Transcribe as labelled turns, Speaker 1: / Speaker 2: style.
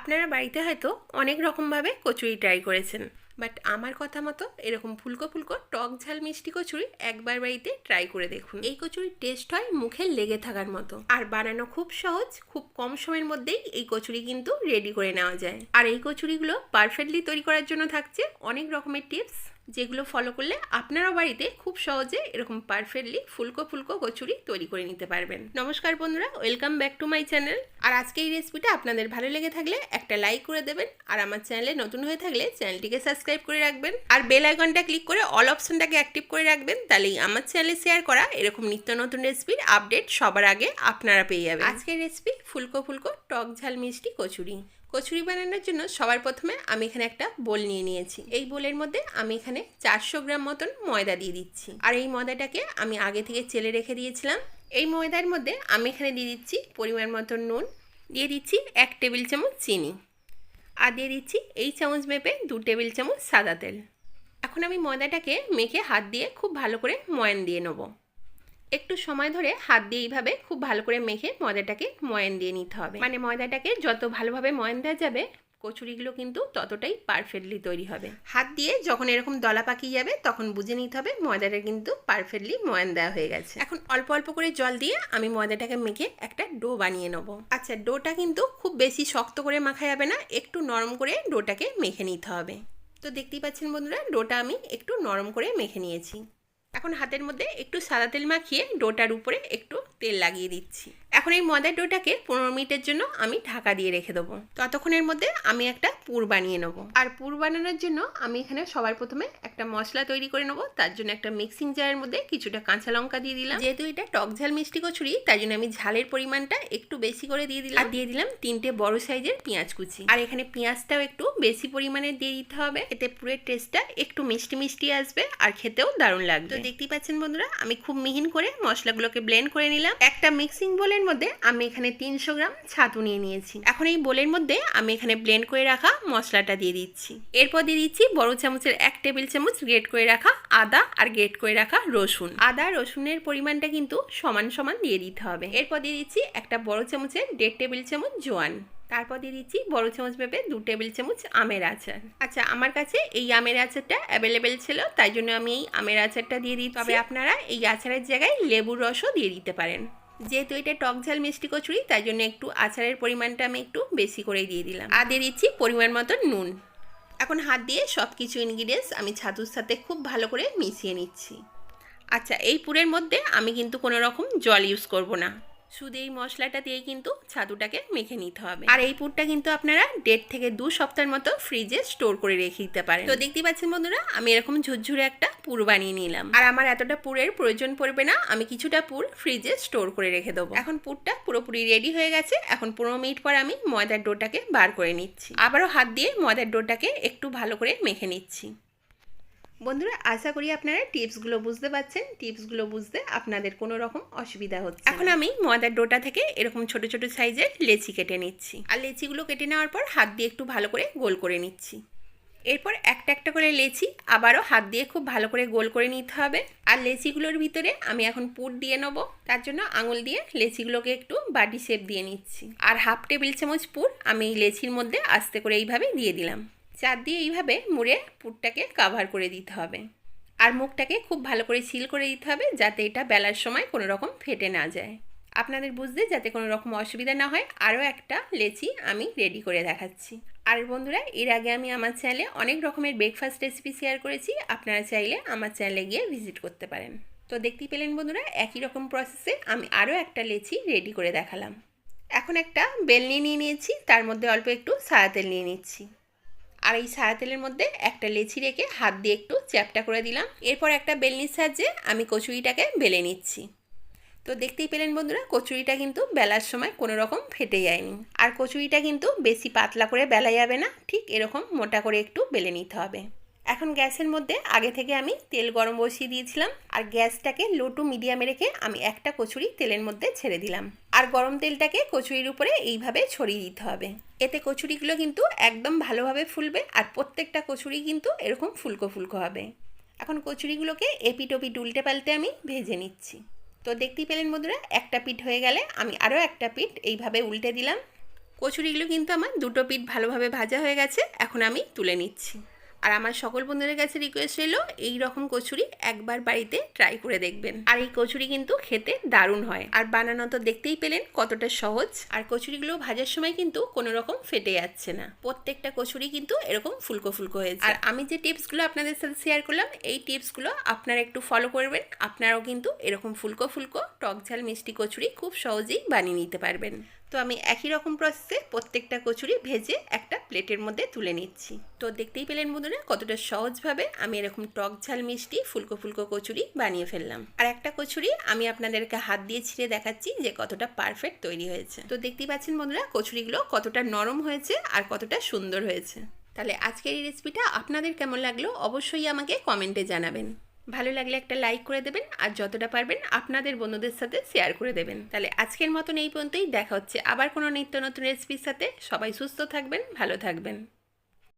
Speaker 1: আপনারা বাড়িতে হয়তো অনেক রকমভাবে কচুরি ট্রাই করেছেন। বাট আমার কথা মতো এরকম ফুলকো ফুলকো, টক ঝাল মিষ্টি কচুরি একবার বাড়িতে ট্রাই করে দেখুন। এই কচুরির টেস্ট হয় মুখে লেগে থাকার মতো। আর বানানো খুব সহজ, খুব কম সময়ের মধ্যেই এই কচুরি কিন্তু রেডি করে নেওয়া যায়। আর এই কচুরিগুলো পারফেক্টলি তৈরি করার জন্য থাকছে অনেক রকমের টিপস যেগুলো ফলো করলে আপনারাও বাড়িতে খুব সহজে এরকম পারফেক্টলি ফুলকো ফুলকো কচুরি তৈরি করে নিতে পারবেন। নমস্কার বন্ধুরা welcome back to my channel আর আজকে এই রেসিপিটা আপনাদের ভালো লেগে থাকলে একটা লাইক করে দেবেন, আর আমার চ্যানেলে নতুন হয়ে থাকলে চ্যানেলটিকে সাবস্ক্রাইব করে রাখবেন। আর বেল আইকনটা ক্লিক করে অল অপশনটাকে অ্যাক্টিভ করে রাখবেন, তাহলেই আমার চ্যানেলে শেয়ার করা এরকম নিত্য নতুন রেসিপির আপডেট সবার আগে আপনারা পেয়ে যাবেন। আজকের রেসিপি ফুলকো ফুলকো টক ঝাল মিষ্টি কচুরি। কচুরি বানানোর জন্য সবার প্রথমে আমি এখানে একটা বোল নিয়ে নিয়েছি। এই বোলের মধ্যে আমি এখানে চারশো গ্রাম মতন ময়দা দিয়ে দিচ্ছি। আর এই ময়দাটাকে আমি আগে থেকে চেলে রেখে দিয়েছিলাম। এই ময়দার মধ্যে আমি এখানে দিয়ে দিচ্ছি পরিমাণ মতন নুন, দিয়ে দিচ্ছি এক টেবিল চামচ চিনি, আর দিয়ে দিচ্ছি এই চামচ মেপে দু টেবিল চামচ সাদা তেল। এখন আমি ময়দাটাকে মেখে হাত দিয়ে খুব ভালো করে ময়ান দিয়ে নেব। একটু সময় ধরে হাত দিয়ে এইভাবে খুব ভালো করে মেখে ময়দাটাকে ময়ান দিয়ে নিতে হবে। মানে ময়দাটাকে যত ভালোভাবে ময়ান দেওয়া যাবে, কচুরিগুলো কিন্তু ততটাই পারফেক্টলি তৈরি হবে। হাত দিয়ে যখন এরকম দলা পাকিয়ে যাবে, তখন বুঝে নিতে হবে ময়দাটা কিন্তু পারফেক্টলি ময়ান দেওয়া হয়ে গেছে। এখন অল্প অল্প করে জল দিয়ে আমি ময়দাটাকে মেখে একটা ডো বানিয়ে নেব। আচ্ছা ডোটা কিন্তু খুব বেশি শক্ত করে মাখা যাবে না, একটু নরম করে ডোটাকে মেখে নিতে হবে। তো দেখতেই পাচ্ছেন বন্ধুরা, ডোটা আমি একটু নরম করে মেখে নিয়েছি। এখন হাতের মধ্যে একটু সাদা তেল মাখিয়ে ডোটার উপরে একটু তেল লাগিয়ে দিচ্ছি। এখন এই ময়দার ডোটাকে পনেরো মিনিটের জন্য আমি ঢাকা দিয়ে রেখে দেবো। ততক্ষণের মধ্যে আমি একটা পুর বানিয়ে নেব। আর পুর বানানোর জন্য আমি এখানে সবার প্রথমে একটা মশলা তৈরি করে নেব। তার জন্য একটা মিক্সিং জারের মধ্যে কিছুটা কাঁচা লঙ্কা দিয়ে দিলাম। যেহেতু এটা টক ঝাল মিষ্টি কচুরি তাই জন্য আমি ঝালের পরিমাণটা একটু বেশি করে দিয়ে দিলাম। আর দিয়ে দিলাম তিনটে বড় সাইজের পেঁয়াজ কুচি। আর এখানে পেঁয়াজটাও একটু বেশি পরিমাণে দিয়ে দিতে হবে। এতে পুরের টেস্টটা একটু মিষ্টি মিষ্টি আসবে আর খেতেও দারুণ লাগবে। তো দেখতেই পাচ্ছেন বন্ধুরা, আমি খুব মিহিন করে মশলাগুলোকে ব্লেন্ড করে নিলাম। একটা মিক্সিং বোলের মধ্যে আমি এখানে তিনশো গ্রাম ছাতু নিয়ে নিয়েছি। এখন এই বোলের মধ্যে আমি এখানে ব্লেন্ড করে রাখা মশলাটা দিয়ে দিচ্ছি। এরপর দিয়ে দিচ্ছি বড় চামচের এক টেবিল চামচ গ্রেট করে রাখা আদা আর গ্রেট করে রাখা রসুন। আদা রসুনের পরিমাণটা কিন্তু সমান সমান দিয়ে দিতে হবে। এরপর দিয়ে দিচ্ছি একটা বড় চামচের দেড় টেবিল চামচ জোয়ান। তারপর দিয়ে দিচ্ছি বড় চামচ ভেবে দু টেবিল চামচ আমের আচার। আচ্ছা আমার কাছে এই আমের আচারটা অ্যাভেলেবেল ছিল তাই জন্য আমি এই আমের আচারটা দিয়ে দিই তবে আপনারা এই আচারের জায়গায় লেবুর রসও দিয়ে দিতে পারেন। যেহেতু এটা টক ঝাল মিষ্টি কচুরি, তাই জন্য একটু আচারের পরিমাণটা আমি একটু বেশি করে দিয়ে দিলাম। আর দিয়ে দিচ্ছি পরিমাণ মতো নুন। এখন হাত দিয়ে সব কিছু ইনগ্রিডিয়েন্টস আমি ছাতুর সাথে খুব ভালো করে মিশিয়ে নিচ্ছি। আচ্ছা এই পুরের মধ্যে আমি কিন্তু কোনো রকম জল ইউজ করব না। শুধু এই মশলাটা দিয়ে কিন্তু ছাতুটাকে মেখে নিতে হবে। আর এই পুরটা কিন্তু আপনারা দেড় থেকে দু সপ্তাহের মতো ফ্রিজে স্টোর করে রেখে দিতে পারেন। তো দেখতে পাচ্ছেন বন্ধুরা, আমি এরকম ঝুরঝুরে একটা পুর বানিয়ে নিলাম। আর আমার এতটা পুরের প্রয়োজন পড়বে না, আমি কিছুটা পুর ফ্রিজে স্টোর করে রেখে দেবো। এখন পুরটা পুরোপুরি রেডি হয়ে গেছে, এখন পনেরো মিনিট পর আমি ময়দার ডোটাকে বার করে নিচ্ছি। আবারও হাত দিয়ে ময়দার ডোটাকে একটু ভালো করে মেখে নিচ্ছি। বন্ধুরা, আশা করি আপনারা টিপসগুলো বুঝতে পারছেন। টিপসগুলো বুঝতে আপনাদের কোনো রকম অসুবিধা হচ্ছে এখন আমি ময়দার ডোটা থেকে এরকম ছোট ছোট সাইজের লেচি কেটে নিচ্ছি। আর লেচিগুলো কেটে নেওয়ার পর হাত দিয়ে একটু ভালো করে গোল করে নিচ্ছি। এরপর একটা একটা করে লেচি আবারও হাত দিয়ে খুব ভালো করে গোল করে নিতে হবে। আর লেচিগুলোর ভিতরে আমি এখন পুর দিয়ে নেব। তার জন্য আঙুল দিয়ে লেচিগুলোকে একটু বাটি শেপ দিয়ে নিচ্ছি। আর হাফ টেবিল চামচ পুর আমি এই লেচির মধ্যে আস্তে করে এইভাবে দিয়ে দিলাম। চার দিয়ে এইভাবে মুড়ে পুরটাকে কাভার করে দিতে হবে। আর মুখটাকে খুব ভালো করে সিল করে দিতে হবে যাতে এটা বেলার সময় কোনো রকম ফেটে না যায়। আপনাদের বুঝতে যাতে কোনো রকম অসুবিধা না হয়, আরও একটা লেচি আমি রেডি করে দেখাচ্ছি। আর বন্ধুরা, এর আগে আমি আমার চ্যানেলে অনেক রকমের ব্রেকফাস্ট রেসিপি শেয়ার করেছি, আপনারা চাইলে আমার চ্যানেলে গিয়ে ভিজিট করতে পারেন। তো দেখতেই পেলেন বন্ধুরা, একই রকম প্রসেসে আমি আরও একটা লেচি রেডি করে দেখালাম। এখন একটা বেলনি নিয়ে নিয়েছি, তার মধ্যে অল্প একটু সাদা তেল নিয়ে নিচ্ছি। আর এই সাদা তেলের মধ্যে একটা লেচি রেখে হাত দিয়ে একটু চ্যাপটা করে দিলাম। এরপর একটা বেলনির সাহায্যে আমি কচুরিটাকে বেলে নিচ্ছি। তো দেখতেই পেলেন বন্ধুরা, কচুরিটা কিন্তু বেলার সময় কোনো রকম ফেটে যায়নি। আর কচুরিটা কিন্তু বেশি পাতলা করে বেলা যাবে না, ঠিক এরকম মোটা করে একটু বেলে নিতে হবে। এখন গ্যাসের মধ্যে আগে থেকে আমি তেল গরম বসিয়ে দিয়েছিলাম আর গ্যাসটাকে লো টু মিডিয়ামে রেখে আমি একটা কচুরি তেলের মধ্যে ছেড়ে দিলাম। আর গরম তেলটাকে কচুরির উপরে এইভাবে ছড়িয়ে দিতে হবে। এতে কচুরিগুলো কিন্তু একদম ভালোভাবে ফুলবে আর প্রত্যেকটা কচুরি কিন্তু এরকম ফুলকো ফুলকো হবে। এখন কচুরিগুলোকে এপিট ওপিট উল্টে পাল্টে আমি ভেজে নিচ্ছি। তো দেখতেই পেলেন বন্ধুরা, একটা পিঠ হয়ে গেলে আমি আরও একটা পিঠ এইভাবে উল্টে দিলাম। কচুরিগুলো কিন্তু আমার দুটো পিঠ ভালোভাবে ভাজা হয়ে গেছে, এখন আমি তুলে নিচ্ছি। আর আমার সকল বন্ধুদের কাছে রিকোয়েস্ট এলো এই রকম কচুরি একবার বাড়িতে ট্রাই করে দেখবেন। আর এই কচুরি কিন্তু খেতে দারুণ হয়। আর বানানো তো দেখতেই পেলেন কতটা সহজ। আর কচুরিগুলো ভাজার সময় কিন্তু কোনো রকম ফেটে যাচ্ছে না। প্রত্যেকটা কচুরি কিন্তু এরকম ফুলকো ফুলকো হয়েছে। আর আমি যে টিপসগুলো আপনাদের সাথে শেয়ার করলাম, এই টিপসগুলো আপনারা একটু ফলো করবেন। আপনারাও কিন্তু এরকম ফুলকো ফুলকো, টক ঝাল মিষ্টি কচুরি খুব সহজেই বানিয়ে নিতে পারবেন। তো আমি একই রকম প্রসেসে প্রত্যেকটা কচুরি ভেজে একটা প্লেটের মধ্যে তুলে নিচ্ছি। তো দেখতেই পেলেন বন্ধুরা, কতটা সহজভাবে আমি এরকম টক ঝাল মিষ্টি, ফুলকো ফুলকো কচুরি বানিয়ে ফেললাম। আর একটা কচুরি আমি আপনাদেরকে হাত দিয়ে ছিঁড়ে দেখাচ্ছি যে কতটা পারফেক্ট তৈরি হয়েছে। তো দেখতেই পাচ্ছেন বন্ধুরা, কচুরিগুলো কতটা নরম হয়েছে আর কতটা সুন্দর হয়েছে। তাহলে আজকের এই রেসিপিটা আপনাদের কেমন লাগল অবশ্যই আমাকে কমেন্টে জানাবেন। ভালো লাগলে একটা লাইক করে দেবেন, আর যতটা পারবেন আপনাদের বন্ধুদের সাথে শেয়ার করে দেবেন। তাহলে আজকের মতন এই পর্যন্তই, দেখা হচ্ছে আবার কোনো নিত্য নতুন রেসিপির সাথে। সবাই সুস্থ থাকবেন, ভালো থাকবেন।